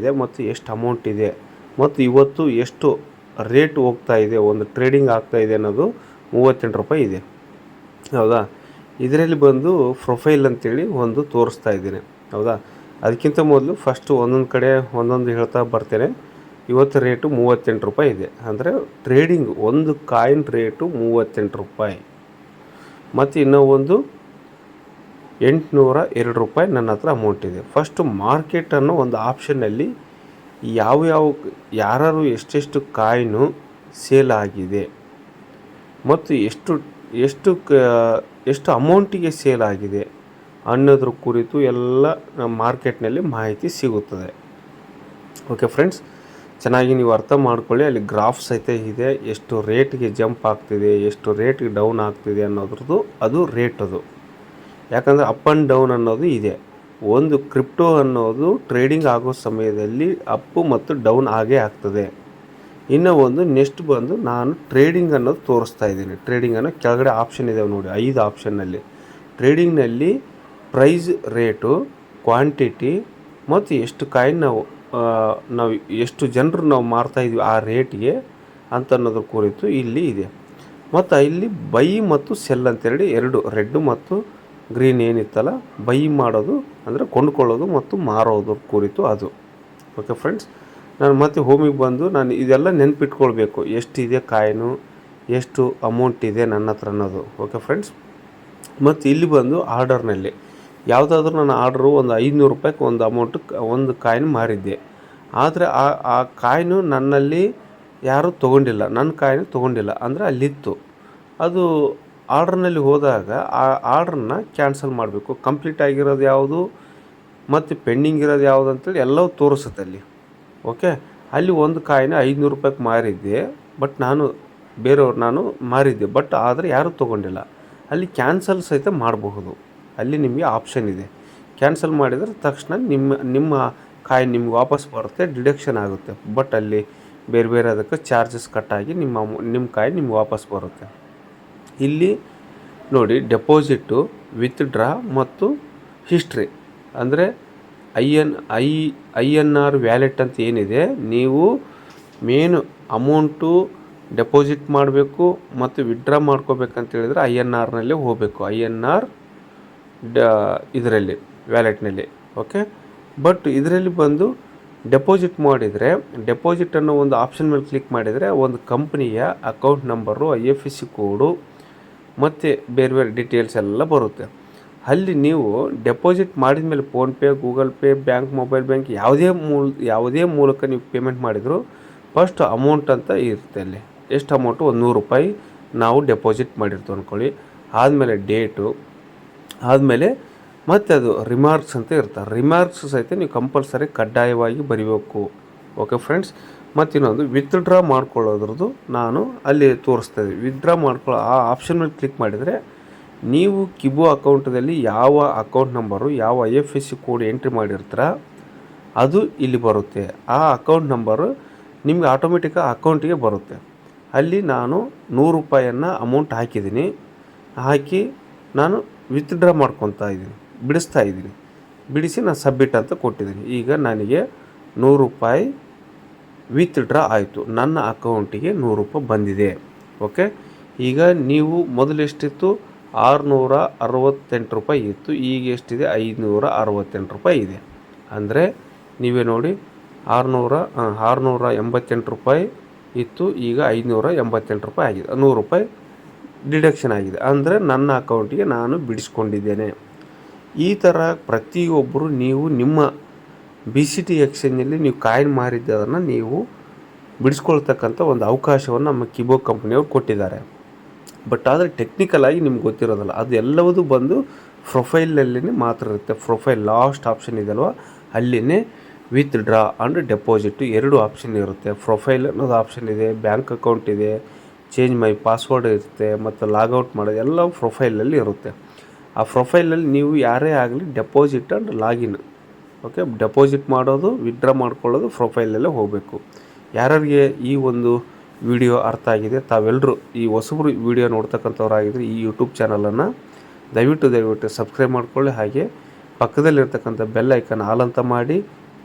ಇದೆ ಮತ್ತು ಎಷ್ಟು ಅಮೌಂಟ್ ಇದೆ ಮತ್ತು ಇವತ್ತು ಎಷ್ಟು ರೇಟ್ ಹೋಗ್ತಾ ಇದೆ, ಒಂದು ಟ್ರೇಡಿಂಗ್ ಆಗ್ತಾ ಇದೆ ಅನ್ನೋದು ಮೂವತ್ತೆಂಟು ರೂಪಾಯಿ ಇದೆ. ಹೌದಾ? ಇದರಲ್ಲಿ ಬಂದು ಪ್ರೊಫೈಲ್ ಅಂತೇಳಿ ಒಂದು ತೋರಿಸ್ತಾ ಇದ್ದೀನಿ. ಹೌದಾ? ಅದಕ್ಕಿಂತ ಮೊದಲು ಫಸ್ಟು ಒಂದೊಂದು ಕಡೆ ಒಂದೊಂದು ಹೇಳ್ತಾ ಬರ್ತೇನೆ. ಇವತ್ತು ರೇಟು ಮೂವತ್ತೆಂಟು ರೂಪಾಯಿ ಇದೆ. ಅಂದರೆ ಟ್ರೇಡಿಂಗ್ ಒಂದು ಕಾಯಿನ್ ರೇಟು ಮೂವತ್ತೆಂಟು ರೂಪಾಯಿ. ಮತ್ತು ಇನ್ನೂ ಒಂದು ಎಂಟುನೂರ ಎರಡು ರೂಪಾಯಿ ನನ್ನ ಹತ್ರ ಅಮೌಂಟ್ ಇದೆ. ಫಸ್ಟು ಮಾರ್ಕೆಟ್ ಅನ್ನೋ ಒಂದು ಆಪ್ಷನ್ನಲ್ಲಿ ಯಾವ್ಯಾವ ಯಾರು ಎಷ್ಟೆಷ್ಟು ಕಾಯಿನು ಸೇಲ್ ಆಗಿದೆ ಮತ್ತು ಎಷ್ಟು ಎಷ್ಟು ಕ, ಎಷ್ಟು ಅಮೌಂಟಿಗೆ ಸೇಲ್ ಆಗಿದೆ ಅನ್ನೋದ್ರ ಕುರಿತು ಎಲ್ಲ ಮಾರ್ಕೆಟ್ನಲ್ಲಿ ಮಾಹಿತಿ ಸಿಗುತ್ತದೆ. ಓಕೆ ಫ್ರೆಂಡ್ಸ್ ಚೆನ್ನಾಗಿ ನೀವು ಅರ್ಥ ಮಾಡ್ಕೊಳ್ಳಿ, ಅಲ್ಲಿ ಗ್ರಾಫ್ ಸಹಿತ ಇದೆ, ಎಷ್ಟು ರೇಟ್ಗೆ ಜಂಪ್ ಆಗ್ತಿದೆ, ಎಷ್ಟು ರೇಟ್ಗೆ ಡೌನ್ ಆಗ್ತಿದೆ ಅನ್ನೋದ್ರದ್ದು ಅದು ರೇಟ್ ಅದು. ಯಾಕಂದರೆ ಅಪ್ ಆ್ಯಂಡ್ ಡೌನ್ ಅನ್ನೋದು ಇದೆ. ಒಂದು ಕ್ರಿಪ್ಟೋ ಅನ್ನೋದು ಟ್ರೇಡಿಂಗ್ ಆಗೋ ಸಮಯದಲ್ಲಿ ಅಪ್ಪು ಮತ್ತು ಡೌನ್ ಆಗೇ ಆಗ್ತದೆ. ಇನ್ನು ಒಂದು ನೆಕ್ಸ್ಟ್ ಬಂದು ನಾನು ಟ್ರೇಡಿಂಗ್ ಅನ್ನೋದು ತೋರಿಸ್ತಾ ಇದ್ದೀನಿ. ಟ್ರೇಡಿಂಗ್ ಅನ್ನೋ ಕೆಳಗಡೆ ಆಪ್ಷನ್ ಇದೆ ನೋಡಿ, ಐದು ಆಪ್ಷನ್ನಲ್ಲಿ ಟ್ರೇಡಿಂಗ್ನಲ್ಲಿ ಪ್ರೈಸ್ ರೇಟು ಕ್ವಾಂಟಿಟಿ ಮತ್ತು ಎಷ್ಟು ಕಾಯಿನ್ ನಾವು ನಾವು ಎಷ್ಟು ಜನರು ನಾವು ಮಾರ್ತಾಯಿದ್ವಿ ಆ ರೇಟ್ಗೆ ಅಂತ ಅನ್ನೋದ್ರ ಕುರಿತು ಇಲ್ಲಿ ಇದೆ. ಮತ್ತು ಇಲ್ಲಿ ಬೈ ಮತ್ತು ಸೆಲ್ ಅಂತೇಳಿ ಎರಡು ರೆಡ್ ಮತ್ತು ಗ್ರೀನ್ ಏನಿತ್ತಲ್ಲ, ಬೈ ಮಾಡೋದು ಅಂದರೆ ಕೊಂಡ್ಕೊಳ್ಳೋದು ಮತ್ತು ಮಾರೋದು ಕುರಿತು ಅದು. ಓಕೆ ಫ್ರೆಂಡ್ಸ್ ನಾನು ಮತ್ತೆ ಹೋಮಿಗೆ ಬಂದು ನಾನು ಇದೆಲ್ಲ ನೆನ್ಪಿಟ್ಕೊಳ್ಬೇಕು. ಎಷ್ಟಿದೆ ಕಾಯಿನು, ಎಷ್ಟು ಅಮೌಂಟ್ ಇದೆ ನನ್ನ ಹತ್ರ ಅನ್ನೋದು. ಓಕೆ ಫ್ರೆಂಡ್ಸ್ ಮತ್ತು ಇಲ್ಲಿ ಬಂದು ಆರ್ಡರ್ನಲ್ಲಿ. ಯಾವುದಾದ್ರೂ ನಾನು ಆರ್ಡ್ರು ಒಂದು ಐದುನೂರು ರೂಪಾಯಿಗೆ ಒಂದು ಅಮೌಂಟ್ ಒಂದು ಕಾಯಿನ್ ಮಾರಿದ್ದೆ. ಆದರೆ ಆ ಆ ಕಾಯಿನು ನನ್ನಲ್ಲಿ ಯಾರೂ ತೊಗೊಂಡಿಲ್ಲ. ನನ್ನ ಕಾಯಿನು ತೊಗೊಂಡಿಲ್ಲ. ಅಂದರೆ ಅಲ್ಲಿತ್ತು. ಅದು ಆರ್ಡ್ರ್ನಲ್ಲಿ ಹೋದಾಗ ಆ ಆರ್ಡ್ರನ್ನ ಕ್ಯಾನ್ಸಲ್ ಮಾಡಬೇಕು. ಕಂಪ್ಲೀಟ್ ಆಗಿರೋದು ಯಾವುದು? ಮತ್ತು ಪೆಂಡಿಂಗ್ ಇರೋದು ಯಾವುದು ಅಂತೇಳಿ ಎಲ್ಲವೂ ತೋರಿಸುತ್ತೆ ಅಲ್ಲಿ. ಓಕೆ? ಅಲ್ಲಿ ಒಂದು ಕಾಯಿನ ಐದುನೂರು ರೂಪಾಯಿಗೆ ಮಾರಿದ್ದೆ, ಬಟ್ ನಾನು, ಬೇರೆಯವ್ರು ನಾನು ಮಾರಿದ್ದೆ, ಬಟ್ ಆದರೆ ಯಾರೂ ತೊಗೊಂಡಿಲ್ಲ. ಅಲ್ಲಿ ಕ್ಯಾನ್ಸಲ್ ಸಹಿತ ಮಾಡಬಹುದು. ಅಲ್ಲಿ ನಿಮಗೆ ಆಪ್ಷನ್ ಇದೆ. ಕ್ಯಾನ್ಸಲ್ ಮಾಡಿದರೆ ತಕ್ಷಣ ನಿಮ್ಮ ನಿಮ್ಮ ಕಾಯಿ ನಿಮ್ಗೆ ವಾಪಸ್ ಬರುತ್ತೆ, ಡಿಡಕ್ಷನ್ ಆಗುತ್ತೆ. ಬಟ್ ಅಲ್ಲಿ ಬೇರೆ ಬೇರೆ ಅದಕ್ಕೆ ಚಾರ್ಜಸ್ ಕಟ್ಟಾಗಿ ನಿಮ್ಮ ನಿಮ್ಮ ಕಾಯಿ ನಿಮ್ಗೆ ವಾಪಸ್ ಬರುತ್ತೆ. ಇಲ್ಲಿ ನೋಡಿ ಡೆಪಾಸಿಟ್ಟು ವಿತ್ಡ್ರಾ ಮತ್ತು ಹಿಸ್ಟ್ರಿ ಅಂದರೆ I N I I N R wallet ಅಂತ ಏನಿದೆ, ನೀವು ಮೇನ್ ಅಮೌಂಟು ಡೆಪಾಸಿಟ್ ಮಾಡಬೇಕು ಮತ್ತು ವಿತ್ಡ್ರಾ ಮಾಡ್ಕೋಬೇಕಂತ ಹೇಳಿದರೆ ಐ ಎನ್ ಆರ್ನಲ್ಲಿ ಹೋಗಬೇಕು. ಐ ಎನ್ ಆರ್ ಡ, ಇದರಲ್ಲಿ ವ್ಯಾಲೆಟ್ನಲ್ಲಿ ಓಕೆ ಬಟ್ ಇದರಲ್ಲಿ ಬಂದು ಡೆಪಾಸಿಟ್ ಮಾಡಿದರೆ ಡೆಪಾಸಿಟ್ ಅನ್ನೋ ಒಂದು ಆಪ್ಷನ್ ಮೇಲೆ ಕ್ಲಿಕ್ ಮಾಡಿದರೆ, ಒಂದು ಕಂಪ್ನಿಯ account number I F S C code ಮತ್ತು ಬೇರೆ ಬೇರೆ ಡೀಟೇಲ್ಸ್ ಎಲ್ಲ ಬರುತ್ತೆ. ಅಲ್ಲಿ ನೀವು ಡೆಪಾಸಿಟ್ ಮಾಡಿದ ಮೇಲೆ PhonePe Google Pay bank mobile bank ಯಾವುದೇ ಮೂಲ, ಯಾವುದೇ ಮೂಲಕ ನೀವು ಪೇಮೆಂಟ್ ಮಾಡಿದರೂ ಫಸ್ಟ್ ಅಮೌಂಟ್ ಅಂತ ಇರುತ್ತೆ ಅಲ್ಲಿ. ಎಷ್ಟು ಅಮೌಂಟು ಒಂದು ನೂರು ರೂಪಾಯಿ ನಾವು ಡೆಪಾಸಿಟ್ ಮಾಡಿರ್ತೀವಿ ಅಂದ್ಕೊಳ್ಳಿ ಆದಮೇಲೆ ಡೇಟು ಆದಮೇಲೆ ಮತ್ತೆ ಅದು ರಿಮಾರ್ಕ್ಸ್ ಅಂತ ಇರ್ತಾರೆ. ರಿಮಾರ್ಕ್ಸ್ ಸಹಿತ ನೀವು ಕಂಪಲ್ಸರಿ ಕಡ್ಡಾಯವಾಗಿ ಬರಿಬೇಕು. ಓಕೆ ಫ್ರೆಂಡ್ಸ್ ಮತ್ತು ಇನ್ನೊಂದು ವಿತ್ಡ್ರಾ ಮಾಡ್ಕೊಳ್ಳೋದ್ರದ್ದು ನಾನು ಅಲ್ಲಿ ತೋರಿಸ್ತಾ ಇದ್ದೀವಿ ವಿತ್ಡ್ರಾ ಮಾಡ್ಕೊಳ್ಳೋ ಆ ಆಪ್ಷನ್ ಮೇಲೆ ಕ್ಲಿಕ್ ಮಾಡಿದರೆ ನೀವು ಕಿಬೋ ಅಕೌಂಟದಲ್ಲಿ ಯಾವ ಅಕೌಂಟ್ ನಂಬರು, ಯಾವ I F S C code entry ಮಾಡಿರ್ತೀರ, ಅದು ಇಲ್ಲಿ ಬರುತ್ತೆ. ಆ ಅಕೌಂಟ್ ನಂಬರು ನಿಮಗೆ ಆಟೋಮೆಟಿಕ್ ಅಕೌಂಟಿಗೆ ಬರುತ್ತೆ. ಅಲ್ಲಿ ನಾನು ನೂರು ರೂಪಾಯಿಯನ್ನು ಅಮೌಂಟ್ ಹಾಕಿದ್ದೀನಿ. ಹಾಕಿ ನಾನು ವಿತ್ಡ್ರಾ ಮಾಡ್ಕೊತಾ ಇದ್ದೀನಿ. ಬಿಡಿಸ್ತಾ ಇದ್ದೀನಿ. ಬಿಡಿಸಿ ನಾನು ಸಬ್ಮಿಟ್ ಅಂತ ಕೊಟ್ಟಿದ್ದೀನಿ. ಈಗ ನನಗೆ ನೂರು ರೂಪಾಯಿ ವಿತ್ಡ್ರಾ ಆಯಿತು. ನನ್ನ ಅಕೌಂಟಿಗೆ ನೂರು ರೂಪಾಯಿ ಬಂದಿದೆ. ಓಕೆ ಈಗ ನೀವು ಮೊದಲು ಎಷ್ಟಿತ್ತು? ಆರುನೂರ ಅರವತ್ತೆಂಟು ರೂಪಾಯಿ ಇತ್ತು. ಈಗ ಎಷ್ಟಿದೆ? ಐದುನೂರ ಅರವತ್ತೆಂಟು ರೂಪಾಯಿ ಇದೆ. ಅಂದರೆ ನೀವೇ ನೋಡಿ, ಆರುನೂರ ಆರುನೂರ ಎಂಬತ್ತೆಂಟು ರೂಪಾಯಿ ಇತ್ತು. ಈಗ ಐದುನೂರ ಎಂಬತ್ತೆಂಟು ರೂಪಾಯಿ ಆಗಿದೆ. ನೂರು ರೂಪಾಯಿ ಡಿಡಕ್ಷನ್ ಆಗಿದೆ. ಅಂದರೆ ನನ್ನ ಅಕೌಂಟಿಗೆ ನಾನು ಬಿಡಿಸ್ಕೊಂಡಿದ್ದೇನೆ. ಈ ಥರ ಪ್ರತಿಯೊಬ್ಬರು ನೀವು ನಿಮ್ಮ ಬಿ ಸಿ ಟಿ ಎಕ್ಸ್ಚೇಂಜಲ್ಲಿ ನೀವು ಕಾಯಿನ್ ಮಾರಿದ್ದನ್ನು ನೀವು ಬಿಡಿಸ್ಕೊಳ್ತಕ್ಕಂಥ ಒಂದು ಅವಕಾಶವನ್ನು ನಮ್ಮ ಕಿಬೋ ಕಂಪ್ನಿಯವರು ಕೊಟ್ಟಿದ್ದಾರೆ. ಬಟ್ ಆದರೆ ಟೆಕ್ನಿಕಲ್ ಆಗಿ ನಿಮ್ಗೆ ಗೊತ್ತಿರೋದಲ್ಲ, ಅದು ಬಂದು ಪ್ರೊಫೈಲಲ್ಲಿನೇ ಮಾತ್ರ ಇರುತ್ತೆ. ಪ್ರೊಫೈಲ್ ಲಾಸ್ಟ್ ಆಪ್ಷನ್ ಇದೆಯಲ್ವ ಅಲ್ಲಿನೇ ವಿತ್ ಡ್ರಾ ಆ್ಯಂಡ್ ಡೆಪಾಸಿಟ್ ಎರಡು ಆಪ್ಷನ್ ಇರುತ್ತೆ. ಪ್ರೊಫೈಲ್ ಅನ್ನೋದು ಆಪ್ಷನ್ ಇದೆ ಬ್ಯಾಂಕ್ ಅಕೌಂಟ್ ಇದೆ ಚೇಂಜ್ ಮೈ ಪಾಸ್ವರ್ಡ್ ಇರುತ್ತೆ, ಮತ್ತು ಲಾಗೌಟ್ ಮಾಡೋದು ಎಲ್ಲವೂ ಪ್ರೊಫೈಲಲ್ಲಿ ಇರುತ್ತೆ. ಆ ಪ್ರೊಫೈಲಲ್ಲಿ ನೀವು ಯಾರೇ ಆಗಲಿ deposit and login okay, deposit ಮಾಡೋದು, ವಿತ್ಡ್ರಾ ಮಾಡ್ಕೊಳ್ಳೋದು, ಪ್ರೊಫೈಲಲ್ಲೇ ಹೋಗಬೇಕು. ಯಾರ್ಯಾರಿಗೆ ಈ ಒಂದು ವಿಡಿಯೋ ಅರ್ಥ ಆಗಿದೆ ತಾವೆಲ್ಲರೂ ಈ ಹೊಸಬ್ರು ವಿಡಿಯೋ ನೋಡ್ತಕ್ಕಂಥವ್ರಾಗಿದ್ದರೆ ಈ ಯೂಟ್ಯೂಬ್ ಚಾನಲನ್ನು ದಯವಿಟ್ಟು ದಯವಿಟ್ಟು ಸಬ್ಸ್ಕ್ರೈಬ್ ಮಾಡಿಕೊಳ್ಳಿ. ಹಾಗೆ ಪಕ್ಕದಲ್ಲಿರ್ತಕ್ಕಂಥ ಬೆಲ್ ಐಕನ್ ಆಲ್ ಮಾಡಿ,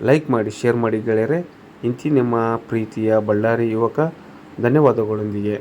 ಲೈಕ್ ಮಾಡಿ, ಶೇರ್ ಮಾಡಿ ಗೆಳೆಯರೆ. ಇಂತಿ ನಿಮ್ಮ ಪ್ರೀತಿಯ ಬಳ್ಳಾರಿ ಯುವಕ, ಧನ್ಯವಾದಗಳೊಂದಿಗೆ.